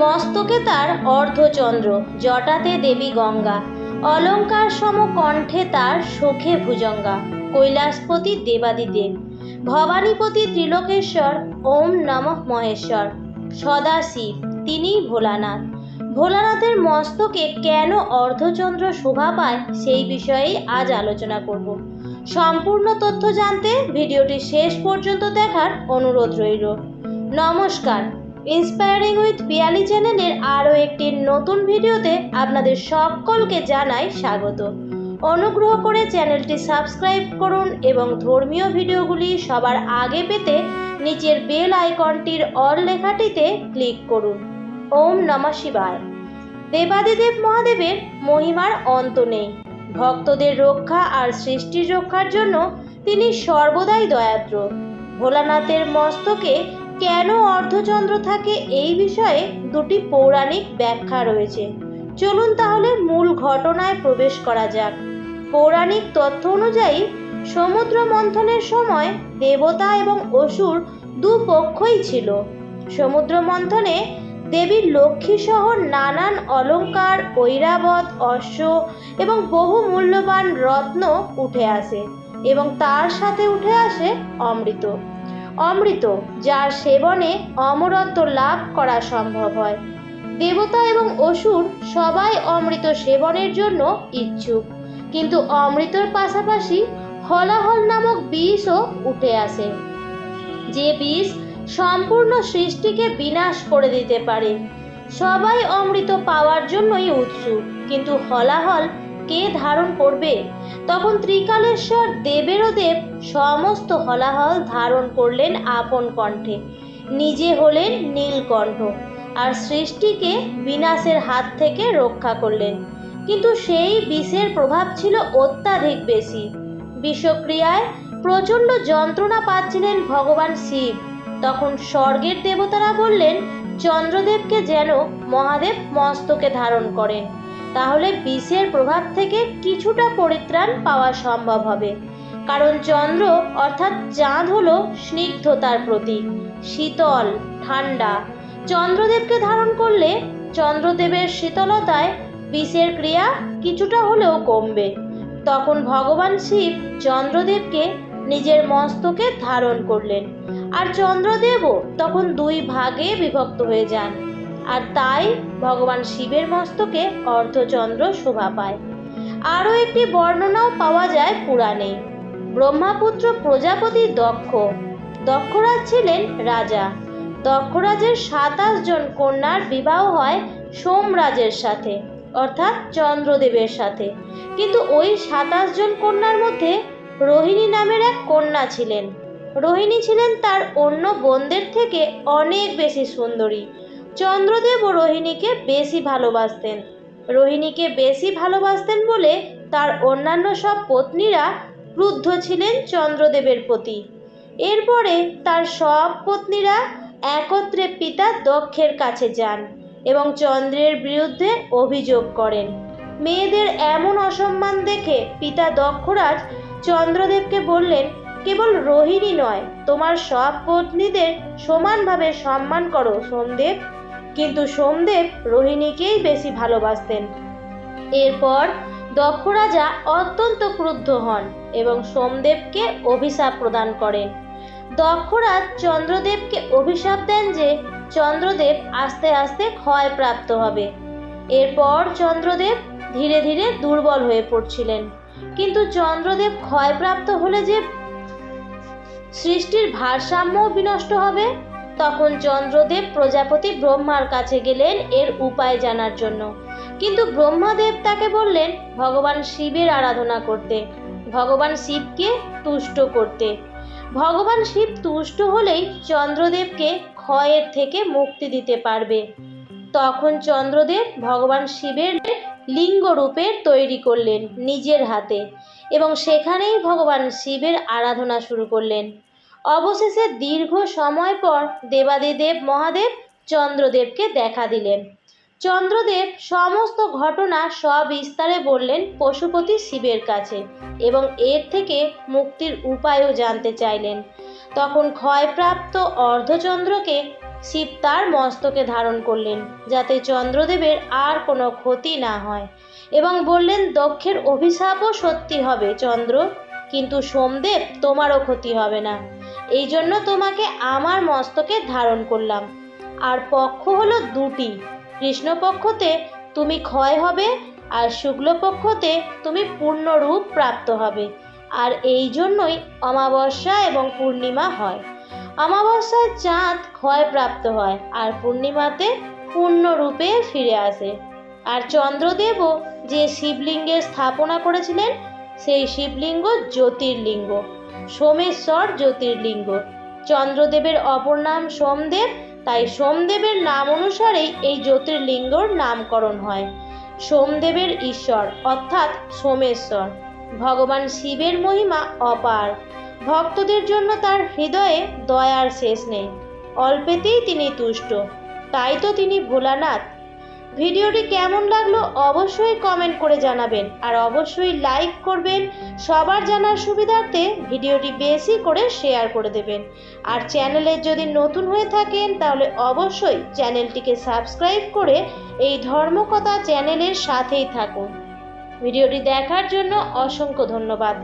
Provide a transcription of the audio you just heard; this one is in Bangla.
মস্তকে তার অর্ধচন্দ্র, জটাতে দেবী গঙ্গা। অলঙ্কার সম কণ্ঠে তার সুখে ভুজঙ্গা, কৈলাসপতি দেবাদিদেব। ভবানীপতি ত্রিলোকেশ্বর, ওম নমঃ মহেশ্বর। সদাশিব তিনিই ভোলানাথ। ভোলানাথের মস্তকে কেন অর্ধচন্দ্র শোভা পায় সেই বিষয়েই আজ আলোচনা করব। সম্পূর্ণ তথ্য জানতে ভিডিওটি শেষ পর্যন্ত দেখার অনুরোধ রইল। নমস্কার। ইন্সপায়ারিং উইথ পিয়ালি চ্যানেলের আরও একটি নতুন ভিডিওতে আপনাদের সকলকে জানাই স্বাগত। অনুগ্রহ করে চ্যানেলটি সাবস্ক্রাইব করুন এবং ধর্মীয় ভিডিওগুলি সবার আগে পেতে নিচের বেল আইকনটির অল লেখাটিতে ক্লিক করুন। ওম নমঃ শিবায়। দেবাদিদেব মহাদেবের মহিমার অন্ত নেই। ভক্তদের রক্ষা আর সৃষ্টির রক্ষার জন্য তিনি সর্বদাই দয়াদ্র ভোলানাথের মস্তকে কেন অর্ধচন্দ্র থাকে এই বিষয়ে দুটি পৌরাণিক ব্যাখ্যা রয়েছে। চলুন তাহলে মূল ঘটনায় প্রবেশ করা যাক। পৌরাণিক তথ্য অনুযায়ী, সমুদ্র মন্থনের সময় দেবতা এবং অসুর দু পক্ষই ছিল। সমুদ্র মন্থনে দেবীর লক্ষ্মী সহ নানান অলঙ্কার, ঐরাবত, অশ্ব এবং বহু মূল্যবান রত্ন উঠে আসে এবং তার সাথে উঠে আসে অমৃত। অমৃত, যার সেবনে অমরত্ব লাভ করা সম্ভব হয়। দেবতা এবং অসুর সবাই অমৃত সেবনের জন্য ইচ্ছুক। কিন্তু অমৃতর পাশাপাশি হলাহল নামক বিষও উঠে আসে। যে বিষ সম্পূর্ণ সৃষ্টিকে বিনাশ করে দিতে পারে। সবাই অমৃত পাওয়ার জন্যই উৎসুক, কিন্তু হলাহল কে ধারণ করবে? তখন ত্রিকালেশ্বর দেবেরও দেব সমস্ত হলাহল ধারণ করলেন আপন কণ্ঠে। নিজে হলেন নীলকণ্ঠ আর সৃষ্টিকে বিনাশের হাত থেকে রক্ষা করলেন। কিন্তু সেই বিষের প্রভাব ছিল অত্যাধিক বেশি। বিষক্রিয়ায় প্রচণ্ড যন্ত্রণা পাচ্ছিলেন ভগবান শিব। তখন স্বর্গের দেবতারা বললেন, চন্দ্রদেবকে যেন মহাদেব মস্তকে ধারণ করেন। তাহলে বিষের প্রভাব থেকে কিছুটা পরিত্রাণ পাওয়া সম্ভব হবে। কারণ চন্দ্র, অর্থাৎ চাঁদ হলো স্নিগ্ধতার প্রতীক, শীতল, ঠান্ডা। চন্দ্রদেবকে ধারণ করলে চন্দ্রদেবের শীতলতায় বিষের ক্রিয়া কিছুটা হলেও কমবে। তখন ভগবান শিব চন্দ্রদেবকে নিজের মস্তকে ধারণ করলেন। আর চন্দ্রদেবও তখন দুই ভাগে বিভক্ত হয়ে যান। আর তাই ভগবান শিবের মস্তকে অর্ধচন্দ্র শোভা পায়। আরও একটি বর্ণনাও পাওয়া যায় পুরাণে। ব্রহ্মাপুত্র প্রজাপতি দক্ষ। দক্ষরাজ ছিলেন রাজা। দক্ষরাজের সাতাশ জন কন্যার বিবাহ হয় সোমরাজের সাথে, অর্থাৎ চন্দ্রদেবের সাথে। কিন্তু ওই সাতাশ জন কন্যার মধ্যে রোহিণী নামের এক কন্যা ছিলেন। রোহিণী ছিলেন তার অন্য বোনদের থেকে অনেক বেশি সুন্দরী। চন্দ্রদেব ও রোহিণীকে বেশি ভালোবাসতেন। রোহিণীকে বেশি ভালোবাসতেন বলে তার অন্যান্য সব পত্নীরা ক্রুদ্ধ ছিলেন চন্দ্রদেবের প্রতি। এরপরে তার সব পত্নীরা একত্রে পিতা দক্ষের কাছে যান এবং চন্দ্রের বিরুদ্ধে অভিযোগ করেন। মেয়েদের এমন অসম্মান দেখে পিতা দক্ষরাজ চন্দ্রদেবকে বললেন, কেবল রোহিণী নয়, তোমার সব পত্নীদের সমানভাবে সম্মান করো, সোমদেব। কিন্তু সোমদেব রোহিণীকেই বেশি ভালোবাসতেন। এরপর দক্ষ রাজা অত্যন্ত ক্রুদ্ধ হন এবং সোমদেবকে অভিশাপ প্রদান করেন। দক্ষরাজ চন্দ্রদেবকে অভিশাপ দেন যে চন্দ্রদেব আস্তে আস্তে ক্ষয়প্রাপ্ত হবে। এরপর চন্দ্রদেব ধীরে ধীরে দুর্বল হয়ে পড়ছিলেন। কিন্তু চন্দ্রদেব ক্ষয়প্রাপ্ত হলে যে সৃষ্টির ভারসাম্যও বিনষ্ট হবে তখন চন্দ্রদেব প্রজাপতি ব্রহ্মার কাছে গেলেন এর উপায় জানার জন্য। কিন্তু ব্রহ্মাদেব তাকে বললেন, ভগবান শিবের আরাধনা করতে, ভগবান শিবকে তুষ্ট করতে। ভগবান শিব তুষ্ট হলেই চন্দ্রদেবকে ক্ষয়ের থেকে মুক্তি দিতে পারবে। তখন চন্দ্রদেব ভগবান শিবের লিঙ্গ রূপের তৈরি করলেন নিজের হাতে এবং সেখানেই ভগবান শিবের আরাধনা শুরু করলেন। অবশেষে দীর্ঘ সময় পর দেবাদিদেব মহাদেব চন্দ্রদেবকে দেখা দিলেন। চন্দ্রদেব সমস্ত ঘটনা সবিস্তারে বললেন পশুপতি শিবের কাছে এবং এর থেকে মুক্তির উপায়ও জানতে চাইলেন। তখন ক্ষয়প্রাপ্ত অর্ধচন্দ্রকে শিব তার মস্তকে ধারণ করলেন যাতে চন্দ্রদেবের আর কোনো ক্ষতি না হয় এবং বললেন, দক্ষের অভিশাপও সত্যি হবে চন্দ্র, কিন্তু সোমদেব তোমারও ক্ষতি হবে না। এই জন্য তোমাকে আমার মস্তকে ধারণ করলাম। আর পক্ষ হলো দুটি। কৃষ্ণপক্ষতে তুমি ক্ষয় হবে, আর শুক্লপক্ষতে তুমি পূর্ণরূপ প্রাপ্ত হবে। আর এই জন্যই অমাবস্যা এবং পূর্ণিমা হয়। অমাবস্যায় চাঁদ ক্ষয়প্রাপ্ত হয়, আর পূর্ণিমাতে পূর্ণরূপে ফিরে আসে। আর চন্দ্রদেবও যে শিবলিঙ্গের স্থাপনা করেছিলেন, সেই শিবলিঙ্গ জ্যোতির্লিঙ্গ। সোমেশ্বর জ্যোতির্লিঙ্গ। চন্দ্রদেবের অপর নাম সোমদেব, তাই সোমদেবের নাম অনুসারেই এই জ্যোতির্লিঙ্গর নামকরণ হয়। সোমদেবের ঈশ্বর, অর্থাৎ সোমেশ্বর। ভগবান শিবের মহিমা অপার। ভক্তদের জন্য তার হৃদয়ে দয়ার শেষ নেই। অল্পেতেই তিনি তুষ্ট। তাই তো তিনি ভোলানাথ। ভিডিওটি কেমন লাগল অবশ্যই কমেন্ট করে জানাবেন। আর অবশ্যই লাইক করবেন। সবার জানার সুবিধার্থে ভিডিওটি বেশি করে শেয়ার করে দেবেন। আর চ্যানেলে যদি নতুন হয়ে থাকেন, তাহলে অবশ্যই চ্যানেলটিকে সাবস্ক্রাইব করে এই ধর্মকথা চ্যানেলের সাথেই থাকুন। ভিডিওটি দেখার জন্য অসংখ্য ধন্যবাদ।